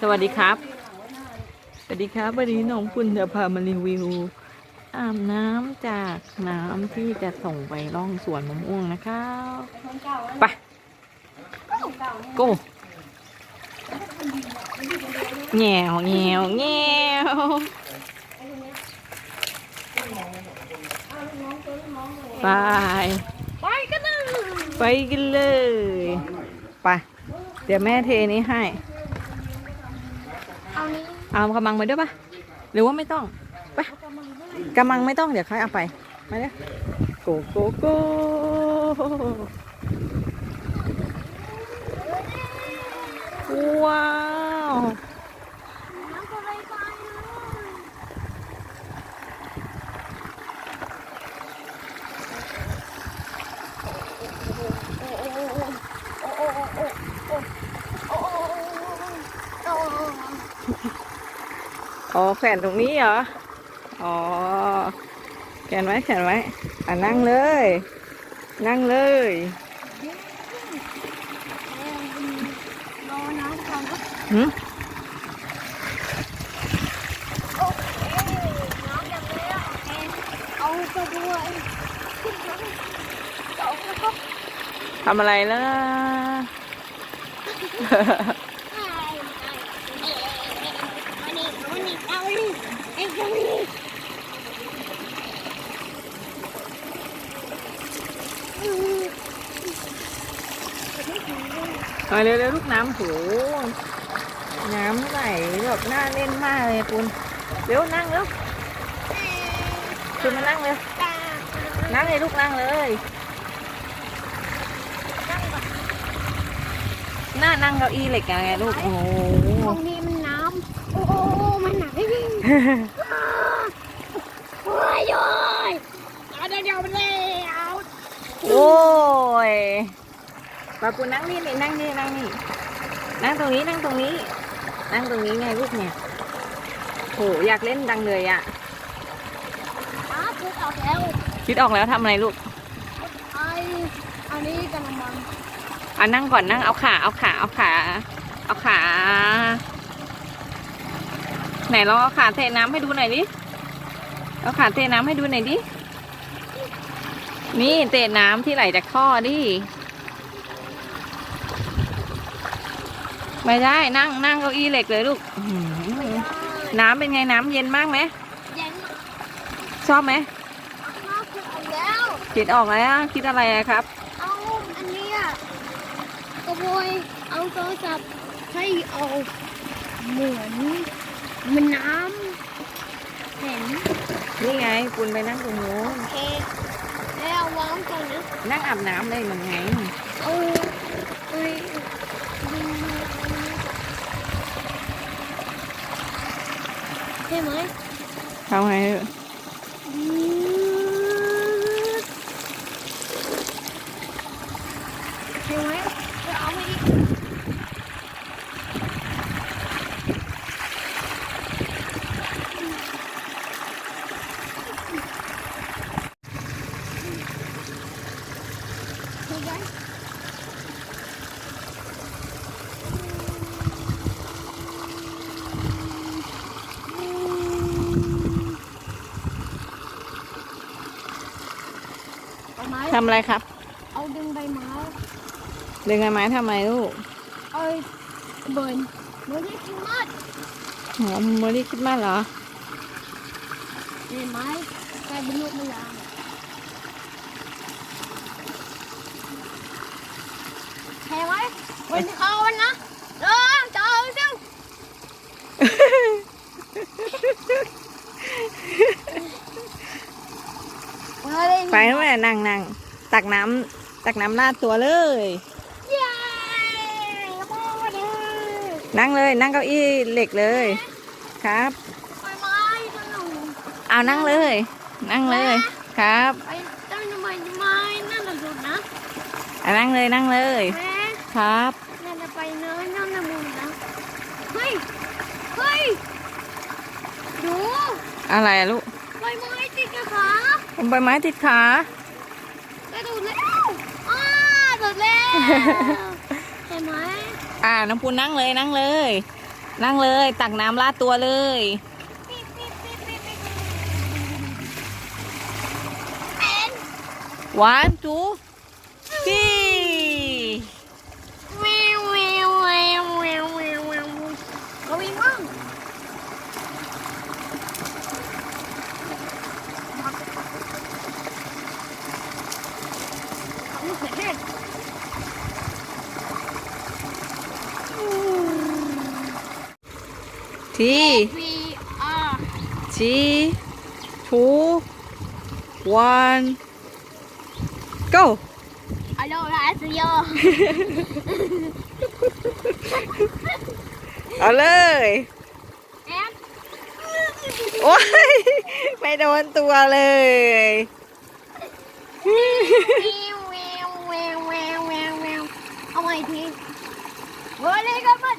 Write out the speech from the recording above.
สวัสดีครับ สวัสดีครับ วันนี้น้องปุณจะพามารีวิวอาบน้ำจากน้ำที่จะส่งไปร่องสวนมะม่วงนะครับไปโก้แงวแงวแงวไปไปกันเลยไปกันเลยไปเดี๋ยวแม่เทนี้ให้ เอากระมังมาด้วยปะหรือว่าไม่ต้องไปกระมังไม่ต้องเดี๋ยวค่อยเอาไปมาเลยโกโกโกว้าว น้ำก็เลยไปเลย อ๋อแขวนตรงนี้เหรอ อ๋อแขวนไว้แขวนไว้อะนั่งเลย นั่งเลยรอน้ำก่อนนะหืมโอเคน้ำอย่างนี้โอเคเอาไปด้วยเอาไปก็ทำอะไรล่ะ อันนี้อันนี้เอาดิไอ้ตรงนี้ มาเร็วๆลูกน้ำโหน้ำไหลแบบน่าเล่นมากเลยคุณเร็วนั่งเร็วคุณมานั่งเร็วนั่งเลยลูกนั่งเลยน่านั่งเก้าอี้เหล็กไงลูกโอ้โห ตรงนี้มันน้ำโอ้โหมั นหนักจริงโอ้ยโอ้ยเอาเดี๋ยวเดี๋ยวไปเลยเอาโอ้ยปาปูนั่งนี่นี่นั่งนี่นั่งนี่นั่งตรงนี้นั่งตรงนี้ นั่งตรงนี้ไงลูกเนี่ยโหอยากเล่นดังเลยอะอ้าวคือออกแล้วคิดออกแล้วทำอะไรลูกไอ้อันนี้กำลังมันเอานั่งก่อนนั่งเอาขาเอาขาเอาขาเอาขา ไหนลองเอาขาเทน้ำให้ดูหน่อยดิ เอาขาเทน้ำให้ดูหน่อยดิ นี่เตะน้ำที่ไหลจากท่อดิ ไม่ได้นั่งนั่งเก้าอี้เหล็กเลยลูกอื้อหือน้ำเป็นไงน้ำเย็นมากไหมเย็นชอบไหมมากคือออกแล้วคิดออกแล้วคิดอะไรอะครับ เอาอันเนี้ยกระโวยเอาโทรศัพท์ให้เอาเหมือน มันน้ำเห็นนี่ไงคุณไปนั่งตรงนู้นโอเคแล้ววางตรงนี้นั่งอาบน้ำเลยมันไงเอาไปดึงมาใช่ไหมทำไง ใช่ไหมไปเอาไปอีกใช่ไหม เอาไม้ ทำอะไรครับ เอาดึงใบไม้ ดึงไม้ไม้ทำไมลูก เอ้ยเบิร์นไม่ได้กินมากอ๋อโมลี่คิดมากเหรอเห็นไหมกลายเป็นลูกมะยางแพ้ไหมวันเขาวันนะเออเจอเจ้ามาเลยไปนู่นน่ะนั่งนั่ง ตักน้ำตักน้ำราดตัวเลยเย้โมเดลนั่งเลยนั่งเก้าอี้เหล็กเลยครับไปไม้ถนนเอานั่งเลย นั่งเลยครับไปต้นไม้ไม้นั่นน่ะสุดนะอะนั่งเลยนั่งเลยแม่ครับนั่นน่ะไปเนื้อนั่นน่ะมุมนะเฮ้ยเฮ้ยดูอะไรอะลูกใบไม้ติดนะคะผมใบไม้ติดขากระโดดแล้วอ้าโดดแล้วเห็นไหมอ่าน้ำปูนั่งเลยนั่งเลย นั่งเลย ตักน้ำราดตัวเลย one two three แมวแมวแมวแมวแมวแมวเอาอีกมั้งเอามะเขือเทศ ทีวีอาร์ทีทูวัน go ฮัลโหลลาสโยเอาเลยแอมโอ้ยไม่โดนตัวเลยแมวแมวแมวแมวแมวแมวเอาใหม่อีกทีเฮ้ยเลยกันมัน